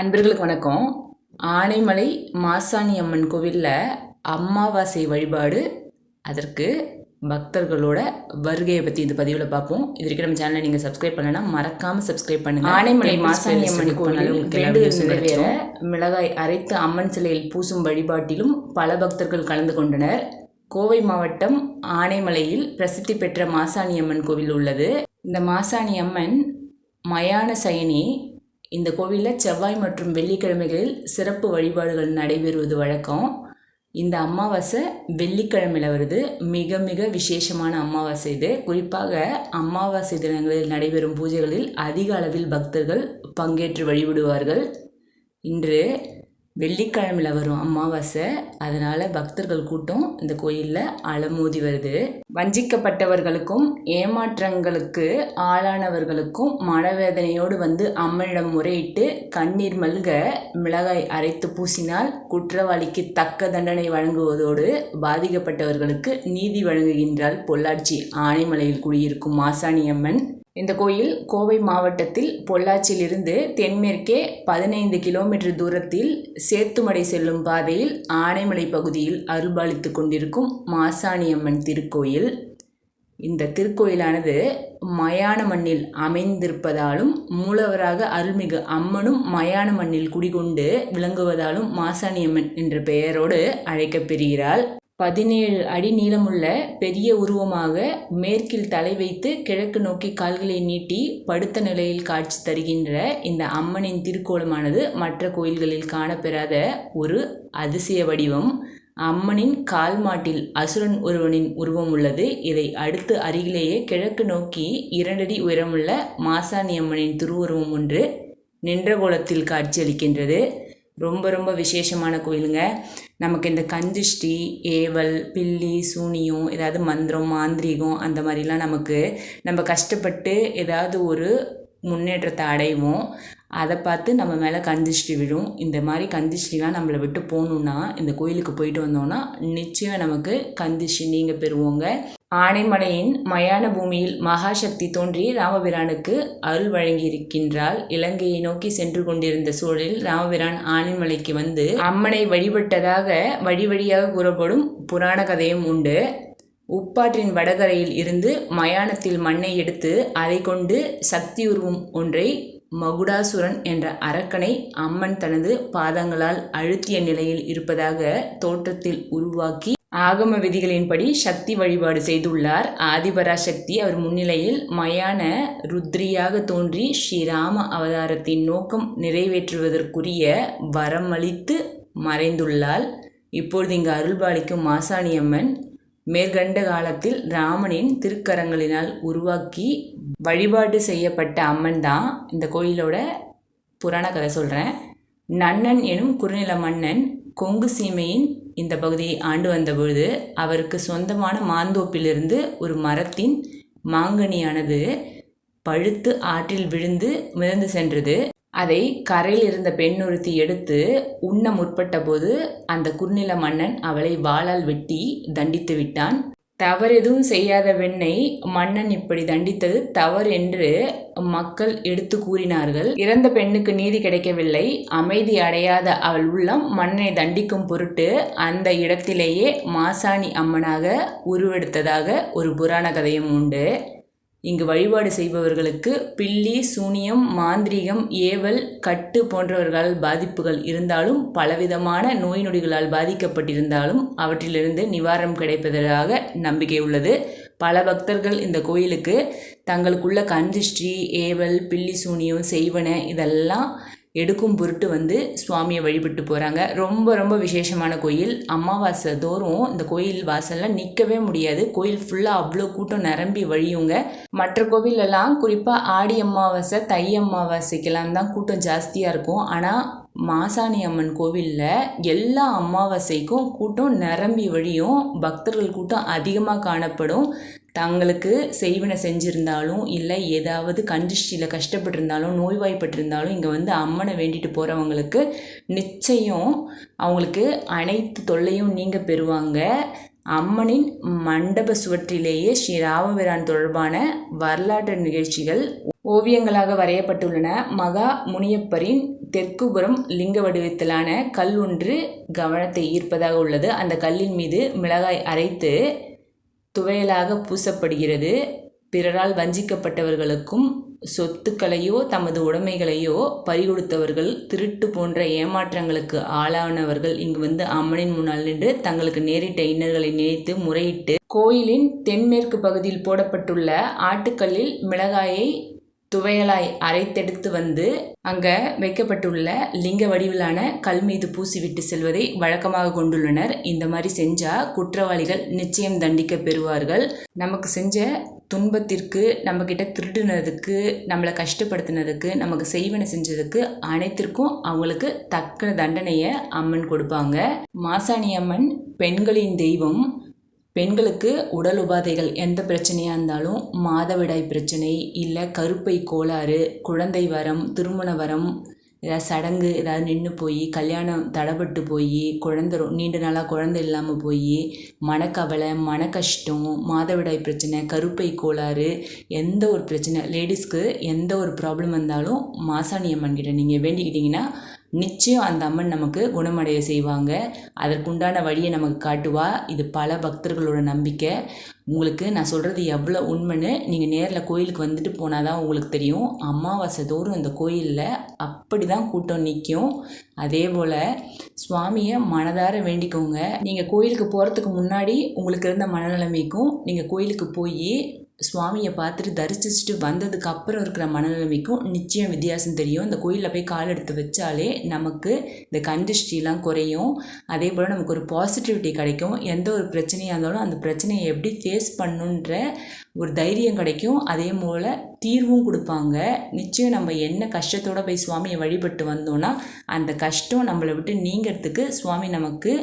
அன்பர்களுக்கு வணக்கம். ஆனைமலை மாசாணி அம்மன் கோவிலில் அமாவாசை வழிபாடு. அதற்கு பக்தர்களோட வருகையை பற்றி இந்த பதிவில் பார்ப்போம். இது வரைக்கும் நம்ம சேனலை நீங்கள் சப்ஸ்கிரைப் பண்ணலைன்னா மறக்காமல் சப்ஸ்கிரைப் பண்ணுங்கள் ஆனைமலை மாசாணி அம்மன் வேண்டுதல் நிறைவேற மிளகாய் அரைத்து அம்மன் சிலையில் பூசும் வழிபாட்டிலும் பல பக்தர்கள் கலந்து கொண்டனர். கோவை மாவட்டம் ஆனைமலையில் பிரசித்தி பெற்ற மாசாணி அம்மன் கோவில் உள்ளது. இந்த மாசாணி அம்மன் மயான சயனி இந்த கோவிலில் செவ்வாய் மற்றும் வெள்ளிக்கிழமைகளில் சிறப்பு வழிபாடுகள் நடைபெறுவது வழக்கம். இந்த அமாவாசை வெள்ளிக்கிழமையில் வருது. மிக மிக விசேஷமான அமாவாசை இது. குறிப்பாக அமாவாசை தினங்களில் நடைபெறும் பூஜைகளில் அதிக அளவில் பக்தர்கள் பங்கேற்று வழிபடுவார்கள். இன்று வெள்ளிக்கிழமையில் வரும் அமாவாசை. அதனால் பக்தர்கள் கூட்டம் இந்த கோயிலில் அலமோதி வருது. வஞ்சிக்கப்பட்டவர்களுக்கும் ஏமாற்றங்களுக்கு ஆளானவர்களுக்கும் மனவேதனையோடு வந்து அம்மனிடம் முறையிட்டு கண்ணீர் மல்க மிளகாய் அரைத்து பூசினால் குற்றவாளிக்கு தக்க தண்டனை வழங்குவதோடு பாதிக்கப்பட்டவர்களுக்கு நீதி வழங்குகின்றால் பொள்ளாச்சி ஆனைமலையில் குடியிருக்கும் மாசாணி அம்மன் இந்த கோயில் கோவை மாவட்டத்தில் பொள்ளாச்சியிலிருந்து தென்மேற்கே பதினைந்து கிலோமீட்டர் தூரத்தில் சேத்துமடை செல்லும் பாதையில் ஆனைமலை பகுதியில் அருள்பாலித்து கொண்டிருக்கும் மாசாணியம்மன் திருக்கோயில். இந்த திருக்கோயிலானது மயான மண்ணில் அமைந்திருப்பதாலும் மூலவராக அருள்மிகு அம்மனும் மயான மண்ணில் குடிகொண்டு விளங்குவதாலும் மாசாணியம்மன் என்ற பெயரோடு அழைக்கப்பெறுகிறாள் பதினேழு அடி நீளமுள்ள பெரிய உருவமாக மேற்கில் தலை வைத்து கிழக்கு நோக்கி கால்களை நீட்டி படுத்த நிலையில் காட்சி தருகின்ற இந்த அம்மனின் திருக்கோலமானது மற்ற கோயில்களில் காணப்பெறாத ஒரு அதிசய வடிவம். அம்மனின் கால் மாட்டில் அசுரன் ஒருவனின் உருவம் உள்ளது. இதை அடுத்து அருகிலேயே கிழக்கு நோக்கி இரண்டடி உயரமுள்ள மாசாணி அம்மனின் திருவுருவம் ஒன்று நின்ற கோலத்தில் காட்சியளிக்கின்றது. ரொம்ப ரொம்ப விசேஷமான கோயிலுங்க. நமக்கு இந்த கந்திஷ்டி ஏவல் பில்லி சூனியம் ஏதாவது மந்திரம் மாந்திரீகம் அந்த மாதிரிலாம் நமக்கு நம்ம கஷ்டப்பட்டு ஏதாவது ஒரு முன்னேற்றத்தை அடைவோம். அதை பார்த்து நம்ம மேலே கந்திஷ்டி விழும். இந்த மாதிரி கந்திஷ்டிலாம் நம்மளை விட்டு போகணுன்னா இந்த கோயிலுக்கு போயிட்டு வந்தோம்னா நிச்சயம் நமக்கு கந்திஷ்டி நீங்கள் பெறுவோங்க. ஆனைமலையின் மயான பூமியில் மகாசக்தி தோன்றி ராமபிரானுக்கு அருள் வழங்கியிருக்கின்றாள். இலங்கையை நோக்கி சென்று கொண்டிருந்த சூழலில் ராமபிரான் ஆனைமலைக்கு வந்து அம்மனை வழிபட்டதாக வழி வழியாக கூறப்படும் புராண கதையும் உண்டு. உப்பாற்றின் வடகரையில் இருந்து மயானத்தில் மண்ணை எடுத்து அதை கொண்டு சக்தி உருவம் ஒன்றை மகுடாசுரன் என்ற அரக்கனை அம்மன் தனது பாதங்களால் அழுத்திய நிலையில் இருப்பதாக தோற்றத்தில் உருவாக்கி ஆகம விதிகளின்படி சக்தி வழிபாடு செய்துள்ளார். ஆதிபராசக்தி அவர் முன்னிலையில் மயான ருத்ரியாக தோன்றி ஸ்ரீராம அவதாரத்தின் நோக்கம் நிறைவேற்றுவதற்குரிய வரமளித்து மறைந்துள்ளாள். இப்பொழுது இங்கு அருள்பாலிக்கும் மாசாணியம்மன் மேற்கண்ட காலத்தில் ராமனின் திருக்கரங்களினால் உருவாக்கி வழிபாடு செய்யப்பட்ட அம்மன் தான் இந்த கோயிலோட புராண கதை சொல்கிறேன் நன்னன் எனும் குறுநில மன்னன் கொங்கு சீமையின் இந்த பகுதியை ஆண்டு வந்தபொழுது அவருக்கு சொந்தமான மாந்தோப்பிலிருந்து ஒரு மரத்தின் மாங்கனியானது பழுத்து ஆற்றில் விழுந்து மிதந்து சென்றது. அதை கரையில் இருந்த பெண்ணொருத்தி எடுத்து உண்ண முற்பட்ட போது அந்த குறுநில மன்னன் அவளை வாளால் வெட்டி தண்டித்து விட்டான். தவறெதுவும் செய்யாத வெண்ணை மன்னன் இப்படி தண்டித்தது தவறு என்று மக்கள் எடுத்து கூறினார்கள். இறந்த பெண்ணுக்கு நீதி கிடைக்கவில்லை. அமைதி அடையாத அவள் உள்ளம் மன்னனை தண்டிக்கும் பொருட்டு அந்த இடத்திலேயே மாசாணி அம்மனாக உருவெடுத்ததாக ஒரு புராண கதையும் உண்டு. இங்கு வழிபாடு செய்பவர்களுக்கு பில்லி சூனியம் மாந்திரீகம் ஏவல் கட்டு போன்றவர்களால் பாதிப்புகள் இருந்தாலும் பலவிதமான நோய் நொடிகளால் பாதிக்கப்பட்டிருந்தாலும் அவற்றிலிருந்து நிவாரணம் கிடைப்பதாக நம்பிக்கை உள்ளது. பல பக்தர்கள் இந்த கோயிலுக்கு தங்களுக்குள்ள கஞ்சிஷ்டி ஏவல் பில்லி சூனியம் செய்வன இதெல்லாம் எடுக்கும் பொருட்டு வந்து சுவாமியை வழிபட்டு போகிறாங்க ரொம்ப ரொம்ப விசேஷமான கோயில். அமாவாசை தோறும் இந்த கோயில் வாசலில் நிற்கவே முடியாது. கோயில் ஃபுல்லாக அவ்வளோ கூட்டம் நிரம்பி வழியுங்க. மற்ற கோவிலெல்லாம் குறிப்பாக ஆடி அமாவாசை தை அமாவாசைக்கெல்லாம் தான் கூட்டம் ஜாஸ்தியாக இருக்கும். ஆனால் மாசாணி அம்மன் கோவிலில் எல்லா அமாவாசைக்கும் கூட்டம் நிரம்பி வழியும். பக்தர்கள் கூட்டம் அதிகமாக காணப்படும். தங்களுக்கு செய்வினை செஞ்சுருந்தாலும் இல்லை ஏதாவது கண்டிஷ்டியில் கஷ்டப்பட்டிருந்தாலும் நோய்வாய்ப்பட்டிருந்தாலும் இங்கே வந்து அம்மனை வேண்டிட்டு போகிறவங்களுக்கு நிச்சயம் அவங்களுக்கு அனைத்து தொல்லையும் நீங்கள் பெறுவாங்க. அம்மனின் மண்டப சுவற்றிலேயே ஸ்ரீ ராமபிரான் தொடர்பான வரலாற்று நிகழ்ச்சிகள் ஓவியங்களாக வரையப்பட்டுள்ளன. மகா முனியப்பரின் தெற்குபுறம் லிங்க வடிவத்திலான கல் ஒன்று கவனத்தை ஈர்ப்பதாக உள்ளது. அந்த கல்லின் மீது மிளகாய் அரைத்து துவையலாக பூசப்படுகிறது. பிறரால் வஞ்சிக்கப்பட்டவர்களுக்கும் சொத்துக்களையோ தமது உடைமைகளையோ பறிகொடுத்தவர்கள் திருட்டு போன்ற ஏமாற்றங்களுக்கு ஆளானவர்கள் இங்கு வந்து அம்மனின் முன்னால் நின்று தங்களுக்கு நேரிட்ட இன்னல்களை நினைத்து முறையிட்டு கோயிலின் தென்மேற்கு பகுதியில் போடப்பட்டுள்ள ஆட்டுக்கல்லில் மிளகாயை துவையலாய் அரைத்தெடுத்து வந்து அங்க வைக்கப்பட்டுள்ள லிங்க வடிவிலான கல் மீது பூசிவிட்டு செல்வதை வழக்கமாக கொண்டுள்ளனர். இந்த மாதிரி செஞ்சா குற்றவாளிகள் நிச்சயம் தண்டிக்க பெறுவார்கள். நமக்கு செஞ்ச துன்பத்திற்கு நம்மக்கிட்ட திருடுனதுக்கு நம்மளை கஷ்டப்படுத்தினதுக்கு நமக்கு செய்வன செஞ்சதுக்கு அனைத்திற்கும் அவங்களுக்கு தக்க தண்டனையை அம்மன் கொடுப்பாங்க. மாசாணி அம்மன் பெண்களின் தெய்வம் பெண்களுக்கு உடல் உபாதைகள் எந்த பிரச்சனையாக இருந்தாலும் மாதவிடாய் பிரச்சனை இல்லை கருப்பை கோளாறு குழந்தை வரம் திருமண வரம் ஏதாவது சடங்கு ஏதாவது நின்று போய் கல்யாணம் தடைப்பட்டு போய் குழந்த நீண்ட நாளாக குழந்தை இல்லாமல் போய் மனக்கவலை மன கஷ்டம் மாதவிடாய் பிரச்சனை கருப்பை கோளாறு எந்த ஒரு பிரச்சனை லேடிஸ்க்கு எந்த ஒரு ப்ராப்ளம் வந்தாலும் மாசாணி அம்மன் கிட்ட நீங்கள் வேண்டிக்கிட்டிங்கன்னா நிச்சயம் அந்த அம்மன் நமக்கு குணமடைய செய்வாங்க. அதற்குண்டான வழியை நமக்கு காட்டுவா. இது பல பக்தர்களோட நம்பிக்கை. உங்களுக்கு நான் சொல்கிறது எவ்வளோ உண்மைன்னு நீங்கள் நேரில் கோயிலுக்கு வந்துட்டு போனால் தான் உங்களுக்கு தெரியும். அமாவாசை தோறும் இந்த கோயிலில் அப்படி தான் கூட்டம் நிற்கும் அதே போல் சுவாமியை மனதார வேண்டிக்கோங்க. நீங்கள் கோயிலுக்கு போகிறதுக்கு முன்னாடி உங்களுக்கு இருந்த மனநிலைமைக்கும் நீங்கள் கோயிலுக்கு போய் சுவாமியை பார்த்துட்டு தரிசிச்சுட்டு வந்ததுக்கு அப்புறம் இருக்கிற மனநிலைமைக்கும் நிச்சயம் வித்தியாசம் தெரியும். இந்த கோயிலில் போய் கால் எடுத்து வச்சாலே நமக்கு இந்த கந்திஷ்டிலாம் குறையும். அதே போல் நமக்கு ஒரு பாசிட்டிவிட்டி கிடைக்கும். எந்த ஒரு பிரச்சனையாக இருந்தாலும் அந்த பிரச்சனையை எப்படி ஃபேஸ் பண்ணுன்ற ஒரு தைரியம் கிடைக்கும். அதே போல் தீர்வும் கொடுப்பாங்க. நிச்சயம் நம்ம என்ன கஷ்டத்தோடு போய் சுவாமியை வழிபட்டு வந்தோன்னா அந்த கஷ்டம் நம்மளை விட்டு நீங்கிறதுக்கு சுவாமி நமக்கு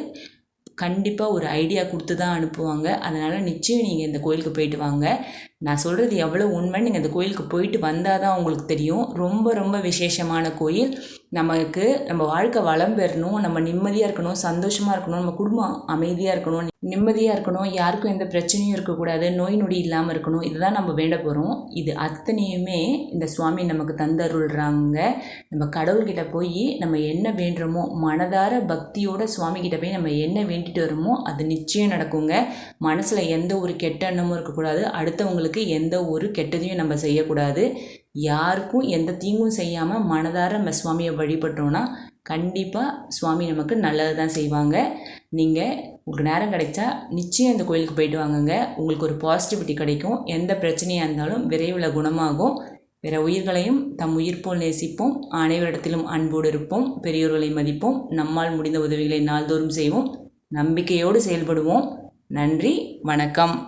கண்டிப்பாக ஒரு ஐடியா கொடுத்து தான் அனுப்புவாங்க. அதனால் நிச்சயம் நீங்கள் இந்த கோயிலுக்கு போயிட்டு வாங்க. நான் சொல்கிறது எவ்வளோ உண்மைன்னு நீங்கள் அந்த கோயிலுக்கு போயிட்டு வந்தால் தான் உங்களுக்கு தெரியும். ரொம்ப ரொம்ப விசேஷமான கோயில். நமக்கு நம்ம வாழ்க்கை வளம் பெறணும் நம்ம நிம்மதியாக இருக்கணும் சந்தோஷமாக இருக்கணும் நம்ம குடும்பம் அமைதியாக இருக்கணும் நிம்மதியாக இருக்கணும் யாருக்கும் எந்த பிரச்சனையும் இருக்கக்கூடாது நோய் நொடி இல்லாமல் இருக்கணும் இதுதான் நம்ம வேண்ட போகிறோம் இது அத்தனையுமே இந்த சுவாமி நமக்கு தந்தருள்றாங்க. நம்ம கடவுள்கிட்ட போய் நம்ம என்ன வேண்டுறோமோ மனதார பக்தியோட சுவாமி கிட்ட போய் நம்ம என்ன வேண்டிட்டு வரோமோ அது நிச்சயம் நடக்குங்க. மனசில் எந்த ஒரு கெட்ட எண்ணமும் இருக்கக்கூடாது. அடுத்தவங்களுக்கு எந்த ஒரு கெட்டதையும் நம்ம செய்யக்கூடாது. யாருக்கும் எந்த தீங்கும் செய்யாமல் மனதார நம்ம சுவாமியை வழிபட்டோன்னா கண்டிப்பாக சுவாமி நமக்கு நல்லது தான் செய்வாங்க. நீங்கள் உங்களுக்கு நேரம் கிடைச்சா நிச்சயம் இந்த கோயிலுக்கு போயிட்டு வாங்குங்க. உங்களுக்கு ஒரு பாசிட்டிவிட்டி கிடைக்கும். எந்த பிரச்சனையாக இருந்தாலும் விரைவில் குணமாகும். பிற உயிர்களையும் தம் உயிர் போல் நேசிப்போம். அனைவரிடத்திலும் அன்போடு இருப்போம். பெரியோர்களை மதிப்போம். நம்மால் முடிந்த உதவிகளை நாள்தோறும் செய்வோம். நம்பிக்கையோடு செயல்படுவோம். நன்றி. வணக்கம்.